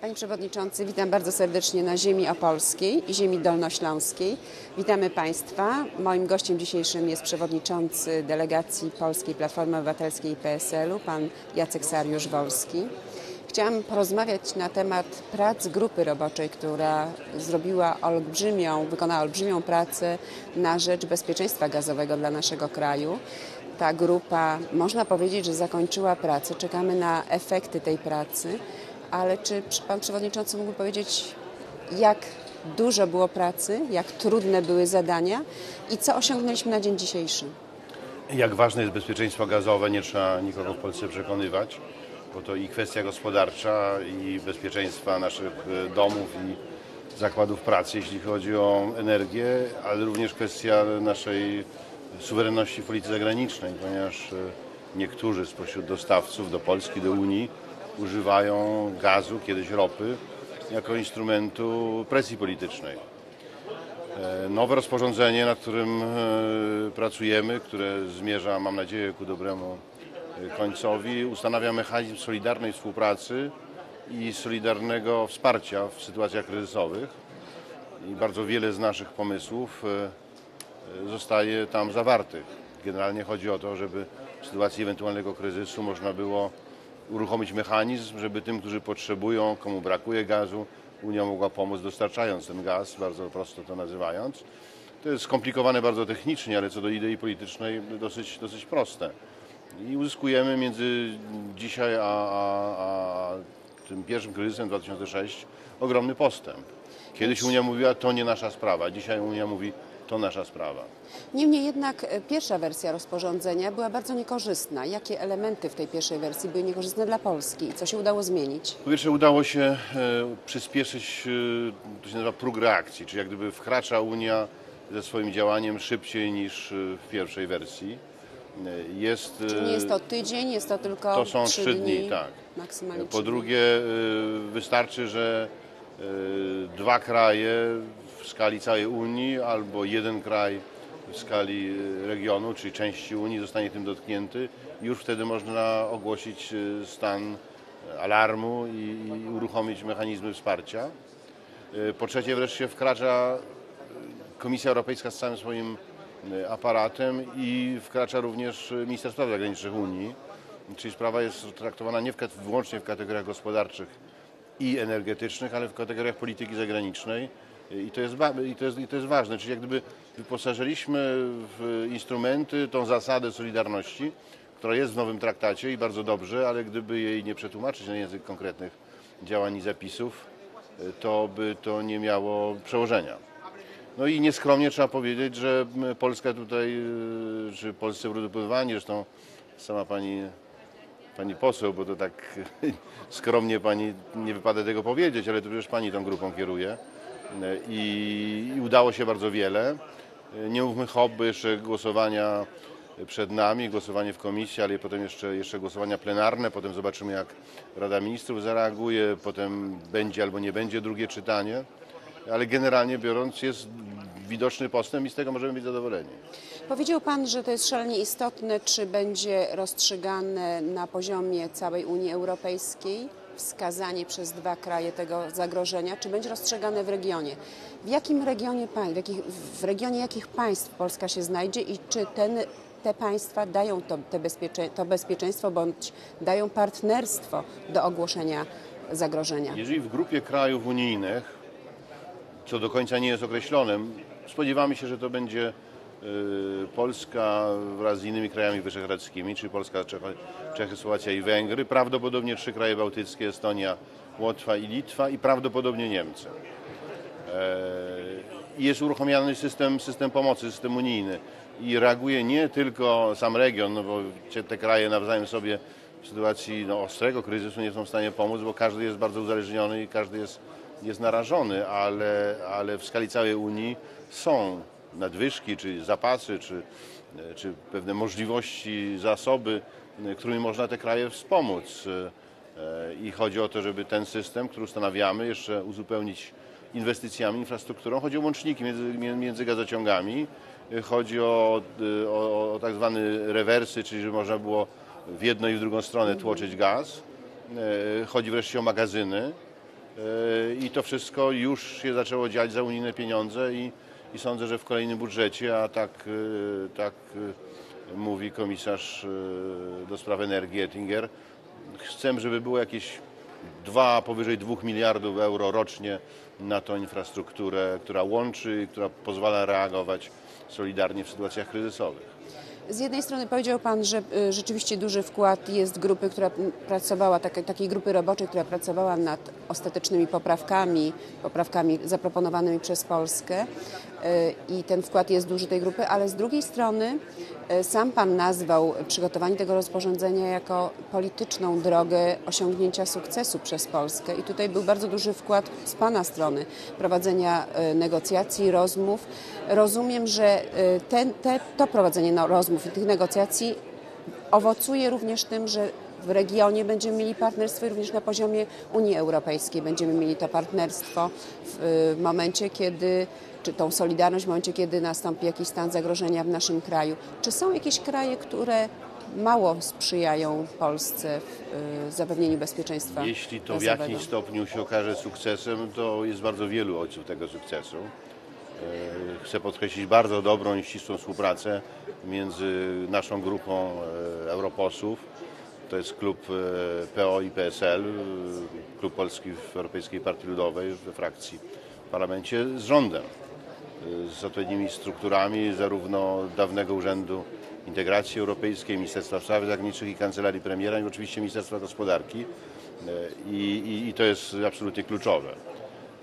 Panie Przewodniczący, witam bardzo serdecznie na ziemi opolskiej i ziemi dolnośląskiej. Witamy Państwa. Moim gościem dzisiejszym jest przewodniczący delegacji Polskiej Platformy Obywatelskiej i PSL-u, pan Jacek Sariusz-Wolski. Chciałam porozmawiać na temat prac grupy roboczej, która zrobiła olbrzymią, wykonała olbrzymią pracę na rzecz bezpieczeństwa gazowego dla naszego kraju. Ta grupa, można powiedzieć, że zakończyła pracę. Czekamy na efekty tej pracy, ale czy pan przewodniczący mógłby powiedzieć, jak dużo było pracy, jak trudne były zadania i co osiągnęliśmy na dzień dzisiejszy? Jak ważne jest bezpieczeństwo gazowe, nie trzeba nikogo w Polsce przekonywać, bo to i kwestia gospodarcza, i bezpieczeństwa naszych e, domów i zakładów pracy, jeśli chodzi o energię, ale również kwestia naszej suwerenności w polityce zagranicznej, ponieważ e, niektórzy spośród dostawców do Polski, do Unii używają gazu, kiedyś ropy, jako instrumentu presji politycznej. E, Nowe rozporządzenie, nad którym e, pracujemy, które zmierza, mam nadzieję, ku dobremu e, końcowi, ustanawia mechanizm solidarnej współpracy i solidarnego wsparcia w sytuacjach kryzysowych. I bardzo wiele z naszych pomysłów zostaje tam zawartych. Generalnie chodzi o to, żeby w sytuacji ewentualnego kryzysu można było uruchomić mechanizm, żeby tym, którzy potrzebują, komu brakuje gazu, Unia mogła pomóc dostarczając ten gaz, bardzo prosto to nazywając. To jest skomplikowane bardzo technicznie, ale co do idei politycznej dosyć, dosyć proste. I uzyskujemy między dzisiaj a, a, a tym pierwszym kryzysem 2006 ogromny postęp. Kiedyś Unia mówiła, to nie nasza sprawa, dzisiaj Unia mówi, to nasza sprawa. Niemniej jednak e, pierwsza wersja rozporządzenia była bardzo niekorzystna. Jakie elementy w tej pierwszej wersji były niekorzystne dla Polski i co się udało zmienić? Po pierwsze udało się e, przyspieszyć, e, to się nazywa próg reakcji, czyli jak gdyby wkracza Unia ze swoim działaniem szybciej niż e, w pierwszej wersji. E, Jest, Czyli nie jest to tydzień, jest to tylko to są trzy dni, tak. Maksymalnie Po trzy dni. drugie, y, wystarczy, że dwa kraje w skali całej Unii albo jeden kraj w skali y, regionu, czyli części Unii zostanie tym dotknięty. Już wtedy można ogłosić y, stan alarmu i, uruchomić mechanizmy wsparcia. Y, Po trzecie, wreszcie wkracza Komisja Europejska z całym swoim y, aparatem i wkracza również y, Minister Spraw Zagranicznych Unii. Czyli sprawa jest traktowana nie w, wyłącznie w kategoriach gospodarczych i energetycznych, ale w kategoriach polityki zagranicznej. I to jest, i to jest, i to jest ważne. Czyli jak gdyby wyposażyliśmy w instrumenty tą zasadę solidarności, która jest w nowym traktacie i bardzo dobrze, ale gdyby jej nie przetłumaczyć na język konkretnych działań i zapisów, to by to nie miało przełożenia. No i nieskromnie trzeba powiedzieć, że Polska tutaj, czy polscy eurodeputowani, zresztą sama pani, pani poseł, bo to tak skromnie pani nie wypada tego powiedzieć, ale to przecież pani tą grupą kieruje Y, i, i udało się bardzo wiele. Y, Nie mówmy hop, bo jeszcze głosowania przed nami, głosowanie w komisji, ale potem jeszcze, jeszcze głosowania plenarne, potem zobaczymy jak Rada Ministrów zareaguje, potem będzie albo nie będzie drugie czytanie ale generalnie biorąc jest widoczny postęp i z tego możemy być zadowoleni. Powiedział Pan, że to jest szalenie istotne, czy będzie rozstrzygane na poziomie całej Unii Europejskiej wskazanie przez dwa kraje tego zagrożenia, czy będzie rozstrzygane w regionie. W jakim regionie, w, jakich, w regionie jakich państw Polska się znajdzie i czy ten, te państwa dają to, te bezpiecze, to bezpieczeństwo bądź dają partnerstwo do ogłoszenia zagrożenia? Jeżeli w grupie krajów unijnych, co do końca nie jest określone, spodziewamy się, że to będzie y, Polska wraz z innymi krajami wyszehradzkimi, czyli Polska, Czechy, Słowacja i Węgry, prawdopodobnie trzy kraje bałtyckie, Estonia, Łotwa i Litwa i prawdopodobnie Niemcy. i jest uruchamiany system, system pomocy, system unijny i reaguje nie tylko sam region, no bo te kraje nawzajem sobie w sytuacji no, ostrego kryzysu nie są w stanie pomóc, bo każdy jest bardzo uzależniony i każdy jest, jest narażony, ale, ale w skali całej Unii są nadwyżki, czy zapasy, czy, czy pewne możliwości, zasoby, którymi można te kraje wspomóc. E, I chodzi o to, żeby ten system, który ustanawiamy, jeszcze uzupełnić inwestycjami, infrastrukturą. Chodzi o łączniki między, mię- między gazociągami. Chodzi o, o, o tak zwane rewersy, czyli żeby można było w jedną i w drugą stronę tłoczyć gaz. E, Chodzi wreszcie o magazyny. E, I to wszystko już się zaczęło dziać za unijne pieniądze i, i sądzę, że w kolejnym budżecie, a tak, e, tak e, mówi komisarz do spraw energii Ettinger, chcę, żeby było jakieś dwa, powyżej 2 miliardów euro rocznie na tą infrastrukturę, która łączy i która pozwala reagować solidarnie w sytuacjach kryzysowych. Z jednej strony powiedział Pan, że y, rzeczywiście duży wkład jest grupy, która pracowała, takiej, grupy roboczej, która pracowała nad ostatecznymi poprawkami, poprawkami zaproponowanymi przez Polskę y, i ten wkład jest duży tej grupy, ale z drugiej strony y, sam Pan nazwał przygotowanie tego rozporządzenia jako polityczną drogę osiągnięcia sukcesu przez Polskę i tutaj był bardzo duży wkład z Pana strony prowadzenia negocjacji, rozmów. Rozumiem, że ten, te, to prowadzenie no, rozmów i tych negocjacji owocuje również tym, że w regionie będziemy mieli partnerstwo i również na poziomie Unii Europejskiej będziemy mieli to partnerstwo w y, momencie, kiedy, czy tą solidarność w momencie, kiedy nastąpi jakiś stan zagrożenia w naszym kraju. Czy są jakieś kraje, które mało sprzyjają Polsce w y, zapewnieniu bezpieczeństwa Jeśli to w gazowego? jakimś stopniu się okaże sukcesem, to jest bardzo wielu ojców tego sukcesu. E, Chcę podkreślić bardzo dobrą i ścisłą współpracę między naszą grupą e, europosłów. To jest klub e, PO i PSL, klub Polski w Europejskiej Partii Ludowej we frakcji w parlamencie z rządem z odpowiednimi strukturami zarówno dawnego Urzędu Integracji Europejskiej, Ministerstwa Spraw Zagranicznych i Kancelarii Premiera i oczywiście Ministerstwa Gospodarki i, i, i to jest absolutnie kluczowe.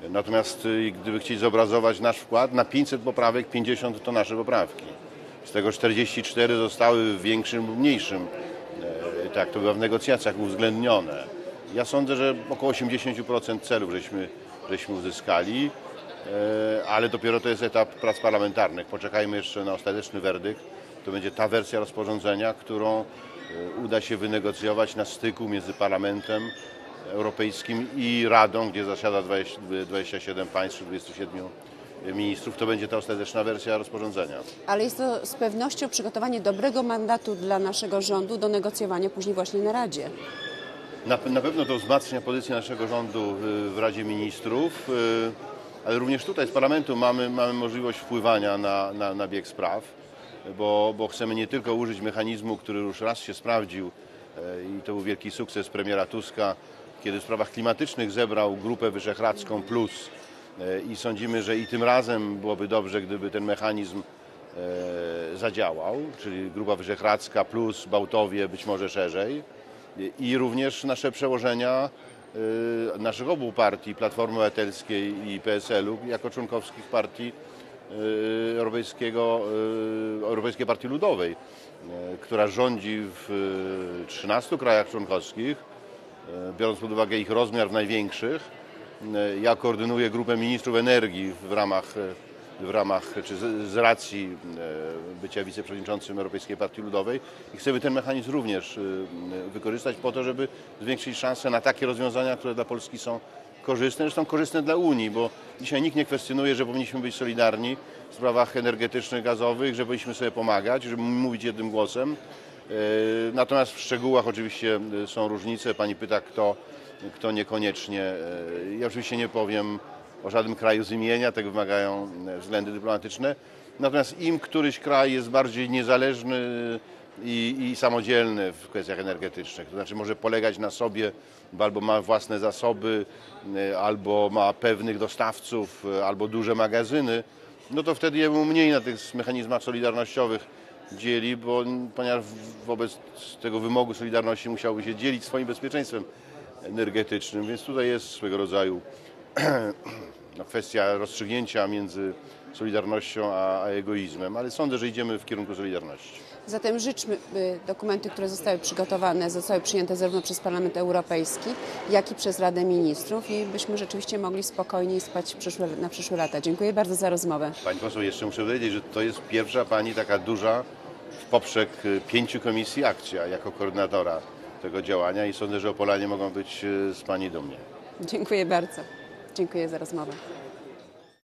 Natomiast y, gdyby chcieć zobrazować nasz wkład, na 500 poprawek 50 to nasze poprawki. Z tego 44 zostały w większym lub mniejszym, e, tak to bywa w negocjacjach uwzględnione. Ja sądzę, że około 80% celów żeśmy, żeśmy uzyskali, e, ale dopiero to jest etap prac parlamentarnych. Poczekajmy jeszcze na ostateczny werdykt. To będzie ta wersja rozporządzenia, którą e, uda się wynegocjować na styku między Parlamentem Europejskim i Radą, gdzie zasiada 20, 27 państw, czy 27 ministrów. To będzie ta ostateczna wersja rozporządzenia. Ale jest to z pewnością przygotowanie dobrego mandatu dla naszego rządu do negocjowania później właśnie na Radzie. Na, na pewno to wzmacnia pozycję naszego rządu w, w Radzie Ministrów, y, ale również tutaj z Parlamentu mamy, mamy możliwość wpływania na, na, na bieg spraw, bo, bo chcemy nie tylko użyć mechanizmu, który już raz się sprawdził y, i to był wielki sukces premiera Tuska, kiedy w sprawach klimatycznych zebrał grupę wyszehradzką plus y, i sądzimy, że i tym razem byłoby dobrze, gdyby ten mechanizm e, zadziałał, czyli Grupa Wyszehradzka plus Bałtowie, być może szerzej. I również nasze przełożenia y, naszych obu partii, Platformy Obywatelskiej i PSL-u, jako członkowskich partii Europejskiego, Europejskiej Partii Ludowej, która rządzi w y, 13 krajach członkowskich, biorąc pod uwagę ich rozmiar w największych. Y, Ja koordynuję grupę ministrów energii w ramach y, w ramach, czy z, z racji e, bycia wiceprzewodniczącym Europejskiej Partii Ludowej i chcemy ten mechanizm również e, wykorzystać po to, żeby zwiększyć szanse na takie rozwiązania, które dla Polski są korzystne, zresztą korzystne dla Unii, bo dzisiaj nikt nie kwestionuje, że powinniśmy być solidarni w sprawach energetycznych, gazowych, że powinniśmy sobie pomagać, żeby mówić jednym głosem. E, Natomiast w szczegółach oczywiście e, są różnice. Pani pyta, kto, kto niekoniecznie. E, Ja oczywiście nie powiem o żadnym kraju z imienia, tego wymagają względy dyplomatyczne. Natomiast im któryś kraj jest bardziej niezależny i, i samodzielny w kwestiach energetycznych, to znaczy może polegać na sobie, bo albo ma własne zasoby, albo ma pewnych dostawców, albo duże magazyny, no to wtedy jemu mniej na tych mechanizmach solidarnościowych dzieli, bo ponieważ wobec tego wymogu solidarności musiałby się dzielić swoim bezpieczeństwem energetycznym, więc tutaj jest swego rodzaju no, kwestia rozstrzygnięcia między solidarnością a, a egoizmem, ale sądzę, że idziemy w kierunku solidarności. Zatem życzmy, by dokumenty, które zostały przygotowane, zostały przyjęte zarówno przez Parlament Europejski, jak i przez Radę Ministrów i byśmy rzeczywiście mogli spokojniej spać przyszłe, na przyszłe lata. Dziękuję bardzo za rozmowę. Pani poseł, jeszcze muszę powiedzieć, że to jest pierwsza pani taka duża poprzek y, pięciu komisji akcja jako koordynatora tego działania i sądzę, że Opolanie mogą być y, z pani dumni. Dziękuję bardzo. Dziękuję za rozmowę.